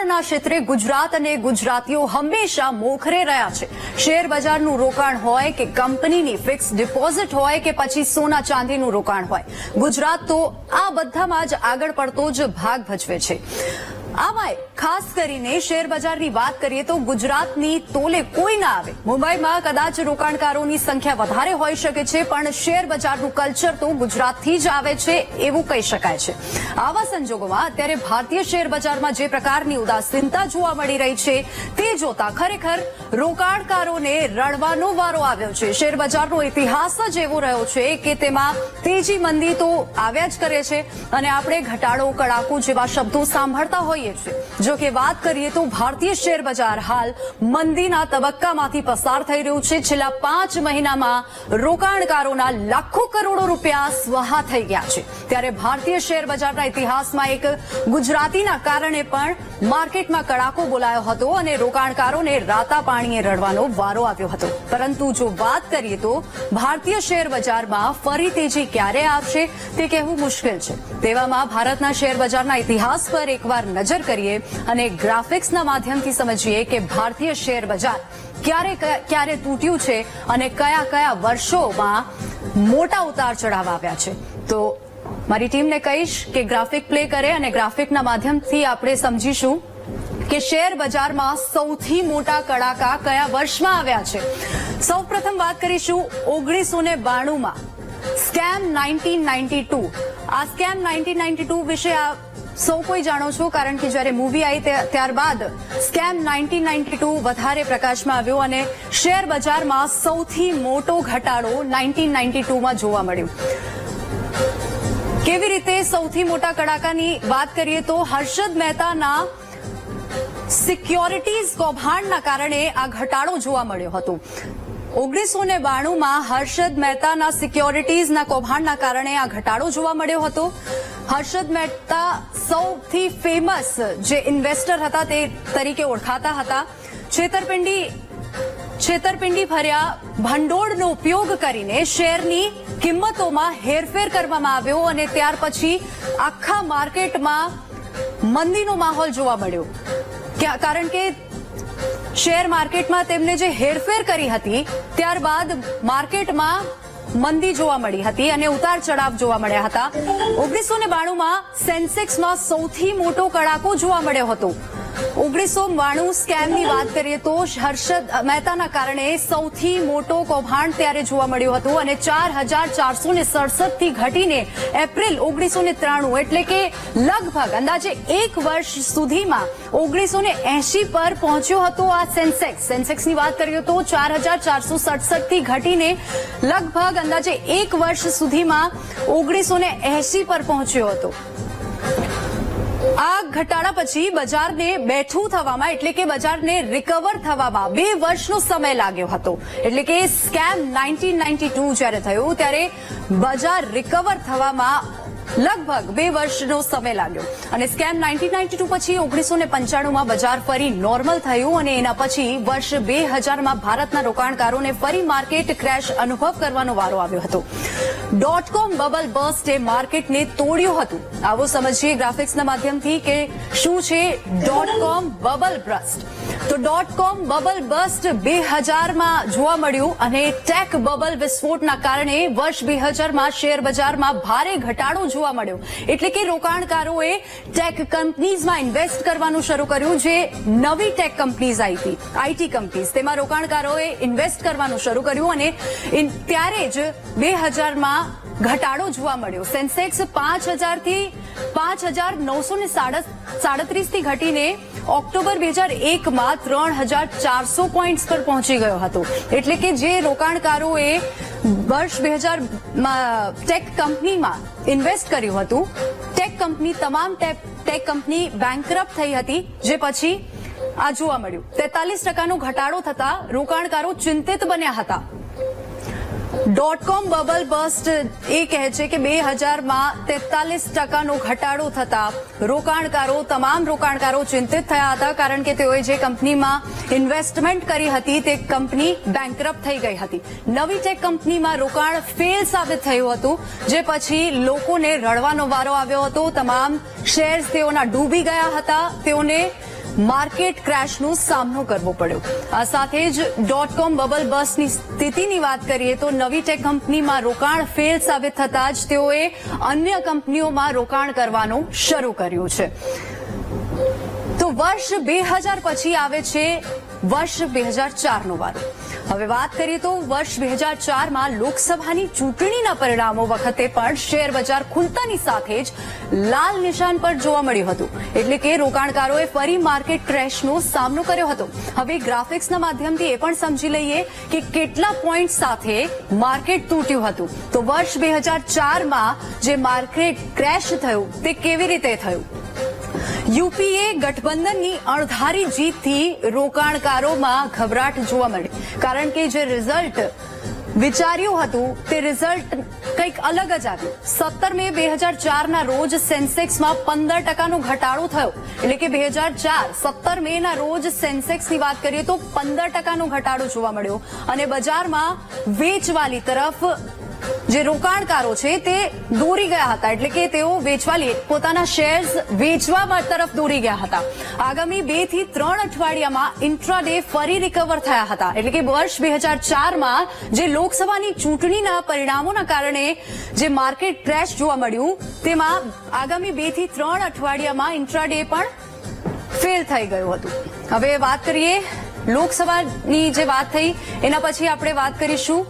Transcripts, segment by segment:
રોકાણના ક્ષેત્રે ગુજરાત અને ગુજરાતીઓ હંમેશા મોખરે રહ્યા છે. શેર બજારનું રોકાણ હોય કે કંપનીની ફિક્સ ડિપોઝિટ હોય કે પછી સોના ચાંદીનું રોકાણ હોય. ગુજરાત તો આ બધામાં જ આગળ પડતો જ ભાગ ભજવે છે. આમાંય ખાસ કરીને શેર બજારની વાત કરીએ તો ગુજરાતની તોલે કોઈ ના આવે. મુંબઈમાં કદાચ રોકાણકારોની સંખ્યા વધારે હોઈ શકે છે, પણ શેર બજારનું કલ્ચર તો ગુજરાતથી જ આવે છે એવું કહી શકાય છે. આવા સંજોગોમાં અત્યારે ભારતીય શેર બજારમાં જે પ્રકારની ઉદાસીનતા જોવા મળી રહી છે, તે જોતા ખરેખર રોકાણકારોને રડવાનો વારો આવ્યો છે. શેર બજારનો ઇતિહાસ જ એવો રહ્યો છે કે તેમાં તેજી મંદી તો આવ્યા જ કરે છે અને આપણે ઘટાડો, કડાકો જેવા શબ્દો સાંભળતા હોઈએ છીએ. જો કે વાત કરીએ તો ભારતીય શેર બજાર હાલ મંદીના તબક્કામાંથી પસાર થઈ રહ્યું છે. છેલ્લા પાંચ મહિનામાં રોકાણકારોના લાખો કરોડો રૂપિયા સ્વાહા થઈ ગયા છે. ત્યારે ભારતીય શેર બજારના ઇતિહાસમાં એક ગુજરાતીના કારણે પણ માર્કેટમાં કડાકો બોલાયો હતો અને રોકાણકારોને રાતા પાણીએ રડવાનો વારો આવ્યો હતો. પરંતુ જો વાત કરીએ તો ભારતીય શેર બજારમાં ફરી તેજી ક્યારે આવશે તે કહેવું મુશ્કેલ છે. તેવામાં ભારતના શેર બજારના ઇતિહાસ પર એકવાર નજર કરીએ અને ગ્રાફિક્સના માધ્યમથી સમજીએ કે ભારતીય શેર બજાર ક્યારે ક્યારે તૂટ્યું છે અને કયા કયા વર્ષોમાં મોટા ઉતાર ચઢાવ આવ્યા છે. તો મારી ટીમને કહીશ કે ગ્રાફિક પ્લે કરે અને ગ્રાફિકના માધ્યમથી આપણે સમજીશું કે શેર બજારમાં સૌથી મોટા કડાકા કયા વર્ષમાં આવ્યા છે. સૌ પ્રથમ વાત કરીશું ઓગણીસો ને બાણુંમાં. Scam nineteen ninety two. આ સ્કેમ નાઇન્ટીન નાઇન્ટી ટુ વિશે સૌ કોઈ જાણો છો, કારણ કે જ્યારે મૂવી આવી ત્યારબાદ સ્કેમ નાઇન્ટીન નાઇન્ટી ટુ વધારે પ્રકાશમાં આવ્યો અને શેર બજારમાં સૌથી મોટો ઘટાડો નાઇન્ટીન નાઇન્ટી ટુમાં જોવા મળ્યો. કેવી રીતે સૌથી મોટા કડાકાની વાત કરીએ તો હર્ષદ મહેતાના સિક્યોરિટીઝ કૌભાંડના કારણે આ ઘટાડો જોવા મળ્યો હતો. ઓગણીસો ને બાણુંમાં હર્ષદ મહેતાના સિક્યોરિટીઝના કૌભાંડના કારણે આ ઘટાડો જોવા મળ્યો હતો. હર્ષદ મહેતા સૌથી ફેમસ જે ઇન્વેસ્ટર હતા તે તરીકે ઓળખાતા હતા. છેતરપિંડી છેતરપિંડી ભર્યા ભંડોળનો ઉપયોગ કરીને શેરની કિંમતોમાં હેરફેર કરવામાં આવ્યો અને ત્યાર પછી આખા માર્કેટમાં મંદીનો માહોલ જોવા મળ્યો. કારણ કે શેર માર્કેટમાં તેમને જે હેરફેર કરી હતી, ત્યારબાદ માર્કેટમાં મંદી જોવા મળી હતી અને ઉતાર ચઢાવ જોવા મળ્યા હતા. ઓગણીસો ને બાણુંમાં સેન્સેક્સમાં સૌથી મોટો કડાકો જોવા મળ્યો હતો. ઓગણીસો બાણું સ્કેમની વાત કરીએ તો હર્ષદ મહેતાના કારણે સૌથી મોટો કૌભાંડ ત્યારે જોવા મળ્યું હતું અને ચાર હજાર ચારસો ને સડસઠથી ઘટીને એપ્રિલ ઓગણીસો ને ત્રાણું એટલે કે લગભગ અંદાજે એક વર્ષ સુધીમાં ઓગણીસો ને એસી પર પહોંચ્યો હતો આ સેન્સેક્સ. સેન્સેક્સની વાત કરીએ તો ચાર હજાર ચારસો સડસઠથી ઘટીને લગભગ અંદાજે એક વર્ષ સુધીમાં ઓગણીસો ને એસી પર પહોંચ્યો હતો. આ ઘટાડા પછી બજારને બેઠું થવામાં, એટલે કે બજારને રિકવર થવામાં બે વર્ષનો સમય લાગ્યો હતો. એટલે કે સ્કેમ નાઇન્ટીન નાઇન્ટી ટુ જ્યારે થયું, ત્યારે બજાર રિકવર થવામાં લગભગ બે વર્ષનો સમય લાગ્યો. અને સ્કેમ નાઇન્ટીન નાઇન્ટી ટુ પછી ઓગણીસો ને પંચાણુંમાં બજાર ફરી નોર્મલ થયું અને એના પછી વર્ષ બે હજારમાં ભારતના રોકાણકારોને ફરી માર્કેટ ક્રેશ અનુભવ કરવાનો વારો આવ્યો હતો. ડોટ કોમ બબલ બર્સ્ટે માર્કેટને તોડ્યું હતું. આવો સમજીએ ગ્રાફિક્સના માધ્યમથી કે શું છે ડોટ કોમ બબલ બર્સ્ટ. તો ડોટ કોમ બબલ બર્સ્ટ બે હજારમાં જોવા મળ્યું અને ટેક બબલ વિસ્ફોટના કારણે વર્ષ બે હજારમાં શેર બજારમાં ભારે ઘટાડો જોવા મળ્યો. એટલે કે રોકાણકારોએ ટેક કંપનીઝમાં ઇન્વેસ્ટ કરવાનું શરૂ કર્યું જે નવી ટેક કંપનીઝ આવી હતી આઈટી કંપનીઝ તેમાં રોકાણકારોએ ઇન્વેસ્ટ કરવાનું શરૂ કર્યું અને ત્યારે જ બે હજારમાં ઘટાડો જોવા મળ્યો. સેન્સેક્સ પાંચ હજારથી પાંચ હજાર નવસો ને સાડત્રીસથી ઘટીને ઓક્ટોબર બે હજાર એકમાં ત્રણ હજાર ચારસો પોઈન્ટ્સ પર પહોંચી ગયો હતો. એટલે કે જે રોકાણકારોએ વર્ષ બે હજાર ટેક કંપનીમાં ઇન્વેસ્ટ કર્યું હતું. ટેક કંપની તમામ ટેક કંપની બેંકરપ્ટ થઈ હતી, જે પછી આ જોવા મળ્યું. તેતાલીસ ટકાનો ઘટાડો થતા રોકાણકારો ચિંતિત બન્યા હતા. ડોટ કોમ બબલ બસ્ટ એ કહે છે કે બે હજારમાં તેતાલીસ ટકાનો ઘટાડો થતા રોકાણકારો, તમામ રોકાણકારો ચિંતિત થયા હતા કારણ કે તેઓએ જે કંપનીમાં ઇન્વેસ્ટમેન્ટ કરી હતી તે કંપની બેંકરપ્ટ થઈ ગઈ હતી. નવી ટેક કંપનીમાં રોકાણ ફેલ સાબિત થયું હતું, જે પછી લોકોને રડવાનો વારો આવ્યો હતો. તમામ શેર્સ તેઓના ડૂબી ગયા હતા. તેઓને માર્કેટ ક્રેશનો સામનો કરવો પડ્યો. આ સાથે જ ડોટ કોમ બબલ બસની સ્થિતિની વાત કરીએ તો નવી ટેક કંપનીમાં રોકાણ ફેલ સાબિત થતા જ તેઓએ અન્ય કંપનીઓમાં રોકાણ કરવાનું શરૂ કર્યું છે. તો વર્ષ બે હજાર પછી આવે છે વર્ષ બે હજાર ચારનો વાત હવે વાત કરીએ તો વર્ષ બે હજાર ચારમાં લોકસભાની ચૂંટણીના પરિણામો વખતે પણ શેર બજાર ખુલતાની સાથે જ લાલ નિશાન પર જોવા મળ્યું હતું. એટલે કે રોકાણકારોએ ફરી માર્કેટ ક્રેશનો સામનો કર્યો હતો. હવે ગ્રાફિક્સના માધ્યમથી એ પણ સમજી લઈએ કે કેટલા પોઈન્ટ સાથે માર્કેટ તૂટ્યું હતું. તો વર્ષ બે હજાર ચારમાં જે માર્કેટ ક્રેશ થયું, તે કેવી રીતે થયું? યુપીએ ગઠબંધનની અણધારી જીતથી રોકાણકારોમાં ગભરાટ જોવા મળી. કારણ કે જે રિઝલ્ટ વિચાર્યું હતું, તે રિઝલ્ટ કંઈક અલગ જ આવ્યું. સત્તર મે બે હજાર ચારના રોજ સેન્સેક્સમાં પંદર ટકાનો ઘટાડો થયો. એટલે કે બે હજાર ચાર, સત્તર મે ના રોજ સેન્સેક્સની વાત કરીએ તો પંદર ટકાનો ઘટાડો જોવા મળ્યો. અને બજારમાં વેચવાલી તરફ જે રોકાણકારો છે તે દોરી ગયા હતા. એટલે કે તેઓ વેચવા લે પોતાના શેર્સ વેચવા તરફ દોરી ગયા હતા. આગામી બેથી ત્રણ અઠવાડિયામાં ઇન્ટ્રાડે ફરી રિકવર થયા હતા. એટલે કે વર્ષ બે હજાર ચારમાં જે લોકસભાની ચૂંટણીના પરિણામોના કારણે જે માર્કેટ ક્રેશ જોવા મળ્યું, તેમાં આગામી બેથી ત્રણ અઠવાડિયામાં ઇન્ટ્રાડે પણ ફેલ થઈ ગયું હતું. હવે વાત કરીએ લોકસભાની જે વાત થઈ, એના પછી આપણે વાત કરીશું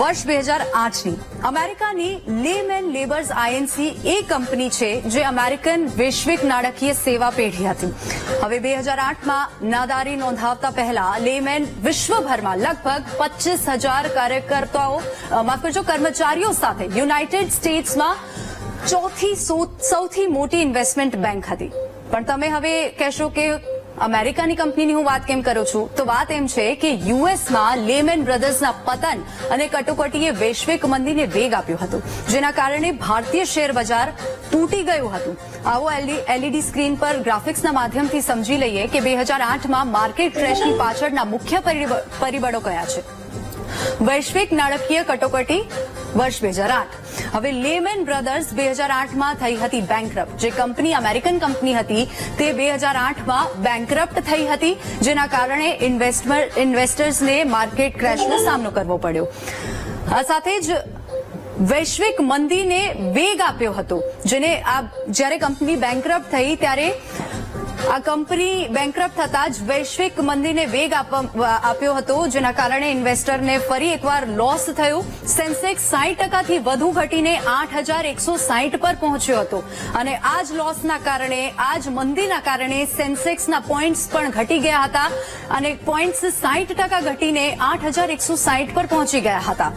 વર્ષ બે હજાર આઠની અમેરિકાની લેમેન લેબર્સ આઈએનસી એ કંપની છે જે અમેરિકન વૈશ્વિક નાણાકીય સેવા પેઢી હતી. હવે બે હજાર આઠમાં નાદારી નોંધાવતા પહેલા લેમેન વિશ્વભરમાં લગભગ પચીસ હજાર કાર્યકર્તાઓ માફ કરજો, કર્મચારીઓ સાથે યુનાઇટેડ સ્ટેટ્સમાં ચોથી સૌથી મોટી ઇન્વેસ્ટમેન્ટ બેંક હતી. પણ તમે હવે કહેશો કે અમેરિકાની કંપનીની હું વાત કેમ કરું છું? તો વાત એમ છે કે યુએસમાં લેમેન બ્રધર્સના પતન અને કટોકટીએ વૈશ્વિક મંદીને વેગ આપ્યો હતો, જેના કારણે ભારતીય શેર બજાર તૂટી ગયું હતું. આવો એલઈડી સ્ક્રીન પર ગ્રાફિક્સના માધ્યમથી સમજી લઈએ કે બે હજાર આઠમાં માર્કેટ ક્રેશની પાછળના મુખ્ય પરિબ- પરિબળો કયા છે? વૈશ્વિક નાણાકીય કટોકટી વર્ષ બે હજાર આઠ. હવે લેમેન બ્રધર્સ બે હજાર આઠમાં થઈ હતી બેંકરપ્ટ જે કંપની અમેરિકન કંપની હતી, તે બે હજાર આઠમાં બેંકરપ્ટ થઈ હતી, જેના કારણે ઇન્વેસ્ટર્સને માર્કેટ ક્રેશનો સામનો કરવો પડ્યો. આ સાથે જ વૈશ્વિક મંદીને વેગ આપ્યો હતો, જેને આ જ્યારે કંપની બેંકરપ્ટ થઈ, ત્યારે આ કંપની બેંકરપ્ટ થતા જ વૈશ્વિક મંદીને વેગ આપ્યો હતો, જેના કારણે ઇન્વેસ્ટરને ફરી એકવાર લોસ થયું. સેન્સેક્સ સાહીઠ ટકાથી વધુ ઘટીને આઠ હજાર એકસો સાહીઠ પર પહોંચ્યો હતો. અને આ જ લોસના કારણે આ જ મંદીના કારણે સેન્સેક્સના પોઈન્ટ્સ પણ ઘટી ગયા હતા અને પોઈન્ટ્સ સાઈઠ ટકા ઘટીને આઠ હજાર એકસો સાહીઠ પર પહોંચી ગયા હતા.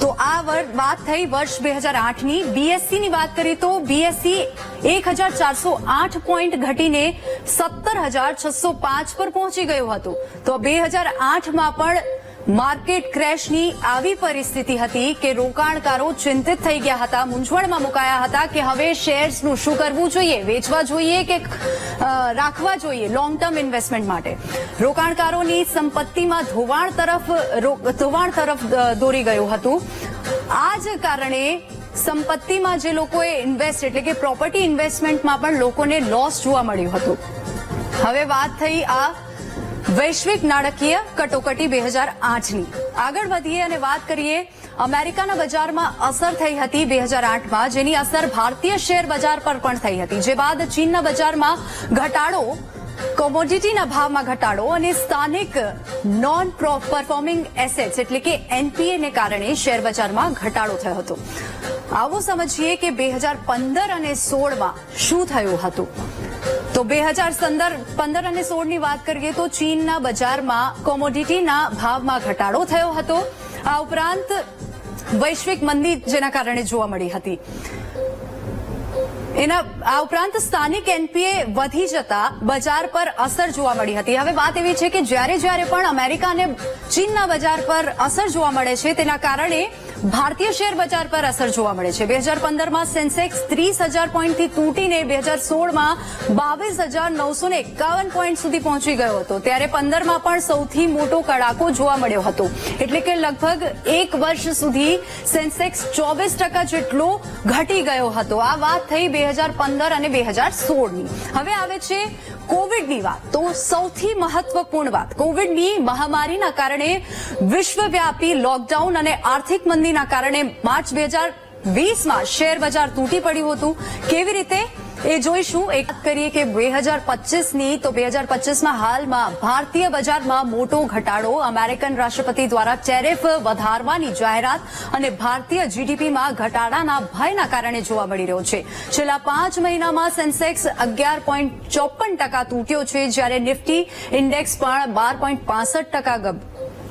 તો આ વાત થઈ વર્ષ બે હજાર આઠની. બીએસસીની વાત કરીએ તો બીએસસી એક હજાર ચારસો આઠ પોઈન્ટ ઘટીને સત્તર હજાર છસો પાંચ પર પહોંચી ગયું હતું. તો બે હજાર આઠમાં પણ માર્કેટ ક્રેશની આવી પરિસ્થિતિ હતી કે રોકાણકારો ચિંતિત થઈ ગયા હતા, મૂંઝવણમાં મુકાયા હતા કે હવે શેર્સનું શું કરવું જોઈએ, વેચવા જોઈએ કે રાખવા જોઈએ લોંગ ટર્મ ઇન્વેસ્ટમેન્ટ માટે. રોકાણકારોની સંપત્તિમાં ધોવાણ તરફ ધોવાણ તરફ દોરી ગયું હતું. આ જ કારણે સંપત્તિમાં જે લોકોએ ઇન્વેસ્ટ એટલે કે પ્રોપર્ટી ઇન્વેસ્ટમેન્ટમાં પણ લોકોને લોસ જોવા મળ્યું હતું. હવે વાત થઈ આ વૈશ્વિક નાણાકીય કટોકટી બે હજાર આઠની. આગળ વધીએ અને વાત કરીએ અમેરિકાના બજારમાં અસર થઈ હતી બે હજાર આઠમાં, જેની અસર ભારતીય શેર બજાર પર પણ થઈ હતી. જે બાદ ચીનના બજારમાં ઘટાડો કોમોડિટીના ભાવમાં ઘટાડો અને સ્થાનિક નોન પરફોર્મિંગ એસેટ્સ એટલે કે એનપીએને કારણે શેર બજારમાં ઘટાડો થયો હતો. આવો સમજીએ કે બે હજાર પંદર અને સોળમાં શું થયું હતું? તો બે હજાર પંદર અને સોળની વાત કરીએ તો ચીનના બજારમાં કોમોડિટીના ભાવમાં ઘટાડો થયો હતો. આ ઉપરાંત વૈશ્વિક મંદી જેના કારણે જોવા મળી હતી. એના આ ઉપરાંત સ્થાનિક એનપીએ વધી જતા બજાર પર અસર જોવા મળી હતી. હવે વાત એવી છે કે જ્યારે જ્યારે પણ અમેરિકા અને ચીનના બજાર પર અસર જોવા મળે છે, તેના કારણે ભારતીય શેર બજાર પર અસર જોવા મળે છે. બે હજાર પંદરમાં સેન્સેક્સ ત્રીસ હજાર પોઈન્ટથી તૂટીને બે હજાર સોળમાં બાવીસ હજાર નવસો ને એકાવન પોઈન્ટ સુધી પહોંચી ગયો હતો. ત્યારે પંદરમાં પણ સૌથી મોટો કડાકો જોવા મળ્યો હતો. એટલે કે લગભગ એક વર્ષ સુધી સેન્સેક્સ ચોવીસ ટકા જેટલો ઘટી ગયો હતો. આ વાત થઈ બે હજાર પંદર અને બે હજાર સોળની. હવે આવે છે કોવિડની વાત. તો સૌથી મહત્વપૂર્ણ વાત. કોવિડની મહામારીના કારણે વિશ્વવ્યાપી લોકડાઉન અને આર્થિક મંદીના કારણે માર્ચ બે હજાર વીસમાં શેર બજાર તૂટી પડ્યું હતું. કેવી રીતે? એ જોઈશું. એક કરીએ કે બે હજાર પચીસની, તો બે હજાર પચીસમાં હાલમાં ભારતીય બજારમાં મોટો ઘટાડો અમેરિકન રાષ્ટ્રપતિ દ્વારા ટેરિફ વધારવાની જાહેરાત અને ભારતીય જીડીપીમાં ઘટાડાના ભયના કારણે જોવા મળી રહ્યો છે. છેલ્લા પાંચ મહિનામાં સેન્સેક્સ અગિયાર પોઈન્ટ ચોપન ટકા તૂટ્યો છે, જ્યારે નિફ્ટી ઇન્ડેક્સ પણ બાર પોઈન્ટ ટકા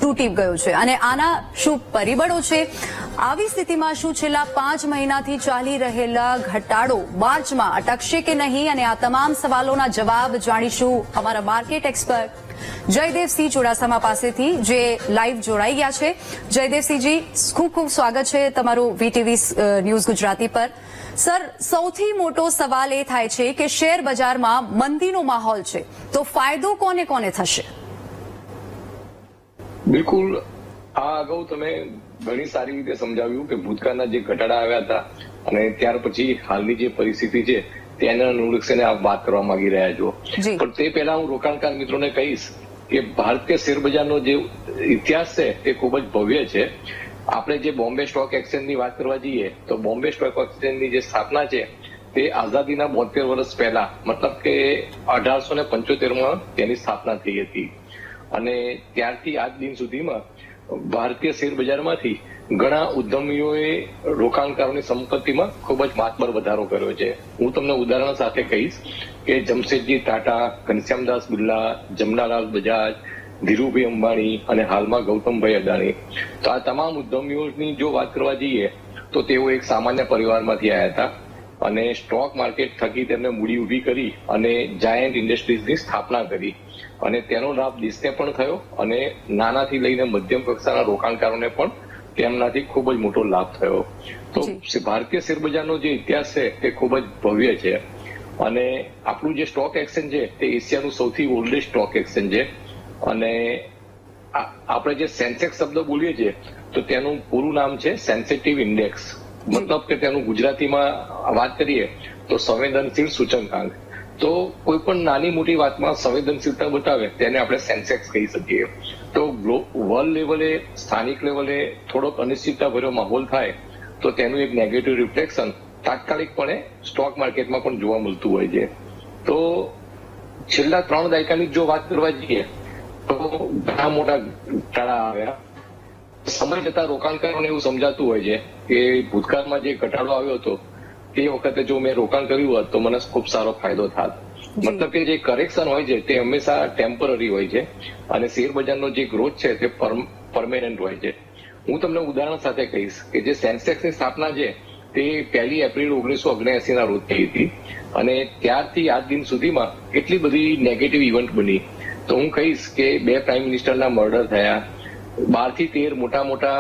તૂટી ગયો છે અને આના શું પરિબળો છે? આવી સ્થિતિમાં શું છેલ્લા પાંચ મહિનાથી ચાલી રહેલા ઘટાડો માર્ચમાં અટકશે કે નહીં? અને આ તમામ સવાલોના જવાબ જાણીશું અમારા માર્કેટ એક્સપર્ટ જયદેવસિંહ ચુડાસમા પાસેથી, જે લાઈવ જોડાઈ ગયા છે. જયદેવસિંહજી, ખૂબ ખૂબ સ્વાગત છે તમારું વીટીવી ન્યૂઝ ગુજરાતી પર. સર, સૌથી મોટો સવાલ એ થાય છે કે શેર બજારમાં મંદીનો માહોલ છે. તો ફાયદો કોને કોને થશે? બિલકુલ. આ અગાઉ તમે ઘણી સારી રીતે સમજાવ્યું કે ભૂતકાળના જે ઘટાડા આવ્યા હતા અને ત્યાર પછી હાલની જે પરિસ્થિતિ છે તેને અનુલક્ષીને આપ વાત કરવા માંગી રહ્યા છો. પણ તે પહેલા હું રોકાણકાર મિત્રોને કહીશ કે ભારતીય શેરબજારનો જે ઇતિહાસ છે તે ખૂબ જ ભવ્ય છે. આપણે જે બોમ્બે સ્ટોક એક્સચેન્જની વાત કરવા જઈએ તો બોમ્બે સ્ટોક એક્સચેન્જની જે સ્થાપના છે તે આઝાદીના બોતેર વર્ષ પહેલા મતલબ કે અઢારસો ને પંચોતેરમાં તેની સ્થાપના થઈ હતી. અને ત્યારથી આજ દિન સુધીમાં ભારતીય શેર બજારમાંથી ઘણા ઉદ્યમીઓએ રોકાણકારોની સંપત્તિમાં ખૂબ જ માતબર વધારો કર્યો છે. હું તમને ઉદાહરણ સાથે કહીશ કે જમશેદજી ટાટા ઘનશ્યામદાસ બિરલા, જમનાલાલ બજાજ, ધીરુભાઈ અંબાણી અને હાલમાં ગૌતમભાઈ અદાણી. તો આ તમામ ઉદ્યમીઓની જો વાત કરવા જઈએ, તો તેઓ એક સામાન્ય પરિવારમાંથી આવ્યા હતા અને સ્ટોક માર્કેટ થકી તેમને મૂડી ઊભી કરી અને જાયન્ટ ઇન્ડસ્ટ્રીઝની સ્થાપના કરી. અને તેનો લાભ દેશને પણ થયો અને નાનાથી લઈને મધ્યમ કક્ષાના રોકાણકારોને પણ તેમનાથી ખૂબ જ મોટો લાભ થયો. તો ભારતીય શેર બજારનો જે ઇતિહાસ છે તે ખૂબ જ ભવ્ય છે. અને આપણું જે સ્ટોક એક્સચેન્જ છે તે એશિયાનું સૌથી ઓલ્ડેસ્ટ સ્ટોક એક્સચેન્જ છે. અને આપણે જે સેન્સેક્સ શબ્દ બોલીએ છીએ તો તેનું પૂરું નામ છે સેન્સિટિવ ઇન્ડેક્સ. મતલબ કે તેનું ગુજરાતીમાં વાત કરીએ તો સંવેદનશીલ સૂચકાંક. તો કોઈ પણ નાની મોટી વાતમાં સંવેદનશીલતા બતાવે, તેને આપણે સેન્સેક્સ કહી શકીએ. તો વર્લ્ડ લેવલે સ્થાનિક લેવલે થોડોક અનિશ્ચિતતા ભર્યો માહોલ થાય, તો તેનું એક નેગેટિવ રિફ્લેક્શન તાત્કાલિકપણે સ્ટોક માર્કેટમાં પણ જોવા મળતું હોય છે. તો છેલ્લા ત્રણ દાયકાની જો વાત કરવા જઈએ, તો ઘણા મોટા ઘટાડા આવ્યા. સમય જતા રોકાણકારોને એવું સમજાતું હોય છે કે ભૂતકાળમાં જે ઘટાડો આવ્યો હતો તે વખતે જો મેં રોકાણ કર્યું હોત તો મને ખૂબ સારો ફાયદો થાત. મતલબ કે જે કરેક્શન હોય છે તે હંમેશા ટેમ્પરરી હોય છે અને શેર બજારનો જે ગ્રોથ છે તે પરમેનન્ટ હોય છે. હું તમને ઉદાહરણ સાથે કહીશ કે જે સેન્સેક્સની સ્થાપના છે તે પહેલી એપ્રિલ ઓગણીસો ઓગણએસી ના રોજ થઈ હતી અને ત્યારથી આજ દિન સુધીમાં એટલી બધી નેગેટિવ ઇવેન્ટ બની. તો હું કહીશ કે બે પ્રાઇમ મિનિસ્ટરના મર્ડર થયા બારથી તેર મોટા મોટા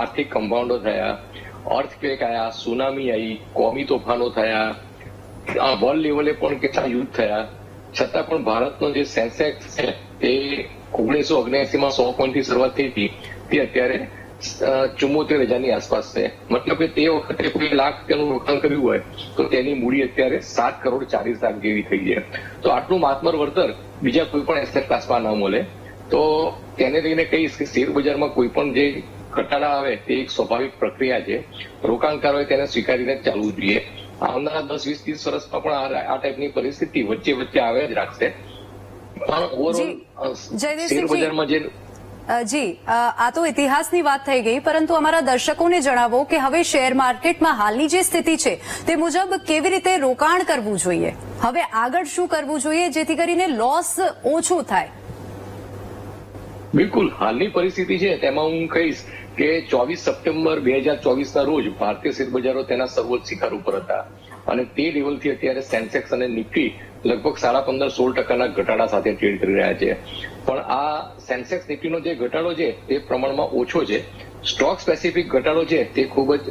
આર્થિક કમ્પાઉન્ડો થયા અર્થક્વેક આવ્યા સુનામી આવી કોમી તોફાનો થયા વર્લ્ડ લેવલે પણ કેટલા યુદ્ધ થયા. છતાં પણ ભારતનો જે સેન્સેક્સ છે, એ ઓગણીસો ઓગણએસી માં સો પોઈન્ટથી શરૂઆત થઈ હતી. તે અત્યારે ચુમ્મોતેર હજારની આસપાસ છે. મતલબ કે તે વખતે કોઈ લાખ તેનું રોકાણ કર્યું હોય, તો તેની મૂડી અત્યારે સાત કરોડ ચાલીસ લાખ જેવી થઈ છે. તો આટલું માતબર વળતર બીજા કોઈ પણ એસેટ ક્લાસમાં ન મળે. તો તેને લઈને કહીશ કે શેર બજારમાં કોઈ પણ જે ઘટાડા આવે તે એક સ્વાભાવિક પ્રક્રિયા છે. રોકાણકારોએ તેને સ્વીકારીને ચાલવું જોઈએ. આવનારા દસ વીસ ત્રીસ વર્ષમાં પણ આ ટાઈપની પરિસ્થિતિ વચ્ચે વચ્ચે આવે જ રાખશે. પણ ઓવરઓલ શેર બજારમાં જે જી આ તો ઇતિહાસની વાત થઈ ગઈ પરંતુ અમારા દર્શકોને જણાવો કે હવે શેર માર્કેટમાં હાલની જે સ્થિતિ છે તે મુજબ કેવી રીતે રોકાણ કરવું જોઈએ? હવે આગળ શું કરવું જોઈએ જેથી કરીને લોસ ઓછો થાય? બિલકુલ, હાલની પરિસ્થિતિ છે, તેમાં હું કહીશ કે ચોવીસ સપ્ટેમ્બર બે હજાર ચોવીસના રોજ ભારતીય શેરબજારો તેના સર્વોચ્ચ શિખર ઉપર હતા. અને તે લેવલથી અત્યારે સેન્સેક્સ અને નિફ્ટી લગભગ સાડા પંદર, સોળ ટકાના ઘટાડા સાથે ટ્રેડ કરી રહ્યા છે. પણ આ સેન્સેક્સ, નિફ્ટીનો જે ઘટાડો છે, તે પ્રમાણમાં ઓછો છે. સ્ટોક સ્પેસિફિક ઘટાડો છે, તે ખૂબ જ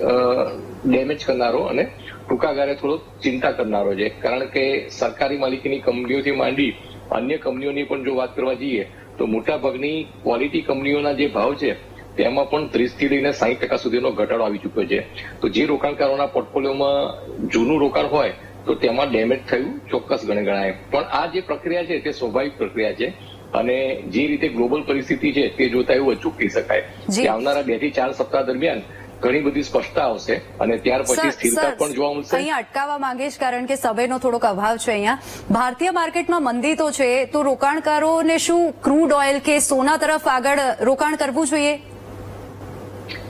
ડેમેજ કરનારો અને ટૂંકા ગાળે થોડો ચિંતા કરનારો છે. કારણ કે સરકારી માલિકીની કંપનીઓથી માંડી અન્ય કંપનીઓની પણ જો વાત કરવા જઈએ તો મોટાભાગની ક્વોલિટી કંપનીઓના જે ભાવ છે તેમાં પણ ત્રીસથી લઈને સાહીઠ ટકા સુધીનો ઘટાડો આવી ચુક્યો છે. તો જે રોકાણકારોના પોર્ટફોલિયોમાં જૂનું રોકાણ હોય તો તેમાં ડેમેજ થયું ચોક્કસ ગણે ગણાય. પણ આ જે પ્રક્રિયા છે તે સ્વાભાવિક પ્રક્રિયા છે. અને જે રીતે ગ્લોબલ પરિસ્થિતિ છે તે જોતા એવું અચૂક કહી શકાય. કે આવનારા બેથી ચાર સપ્તાહ દરમિયાન ઘણી બધી સ્પષ્ટતા આવશે અને ત્યાર પછી સ્થિરતા પણ જોવા મળશે. અહીંયા અટકાવવા માંગીશ કારણ કે સમયનો થોડોક અભાવ છે અહીંયા. ભારતીય માર્કેટમાં મંદી તો છે તો રોકાણકારોને શું ક્રૂડ ઓઇલ કે સોના તરફ આગળ રોકાણ કરવું જોઈએ?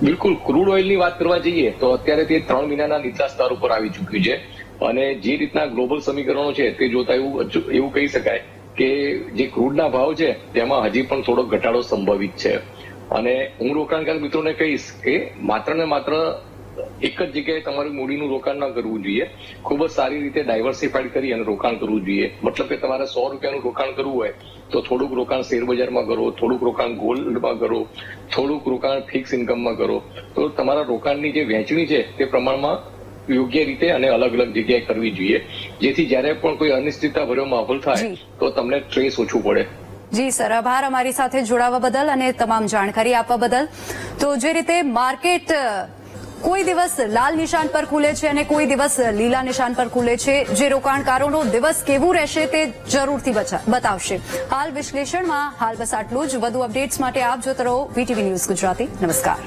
બિલકુલ ક્રૂડ ઓઇલની વાત કરવા જઈએ તો અત્યારે તે ત્રણ મહિનાના નીચલા સ્તર ઉપર આવી ચૂક્યું છે. અને જે રીતના ગ્લોબલ સમીકરણો છે તે જોતા એવું એવું કહી શકાય કે જે ક્રૂડના ભાવ છે તેમાં હજી પણ થોડો ઘટાડો સંભવિત છે. અને હું રોકાણકાર મિત્રોને કહીશ કે માત્ર ને માત્ર એક જ જગ્યાએ તમારું મૂડીનું રોકાણ ન કરવું જોઈએ. ખૂબ જ સારી રીતે ડાયવર્સિફાઈડ કરી અને રોકાણ કરવું જોઈએ. મતલબ કે તમારે સો રૂપિયાનું રોકાણ કરવું હોય તો થોડુંક રોકાણ શેર બજારમાં કરો થોડુંક રોકાણ ગોલ્ડમાં કરો થોડુંક રોકાણ ફિક્સ ઇન્કમમાં કરો. તો તમારા રોકાણની જે વહેંચણી છે તે પ્રમાણમાં યોગ્ય રીતે અને અલગ અલગ જગ્યાએ કરવી જોઈએ. જેથી જ્યારે પણ કોઈ અનિશ્ચિતતા ભર્યો માહોલ થાય તો તમને ટ્રેસ ઓછું પડે. જી સર, આભાર અમારી સાથે જોડાવા બદલ અને તમામ જાણકારી આપવા બદલ. તો જે રીતે માર્કેટ કોઈ દિવસ લાલ નિશાન પર ખુલે છે અને કોઈ દિવસ લીલા નિશાન પર ખુલે છે. જે રોકાણકારોનો દિવસ કેવું રહેશે તે જરૂરથી બતાવશે. હાલ વિશ્લેષણમાં, હાલ બસ આટલું જ. વધુ અપડેટ્સ માટે આપ જોતા રહો વીટીવી ન્યૂઝ ગુજરાતી. નમસ્કાર.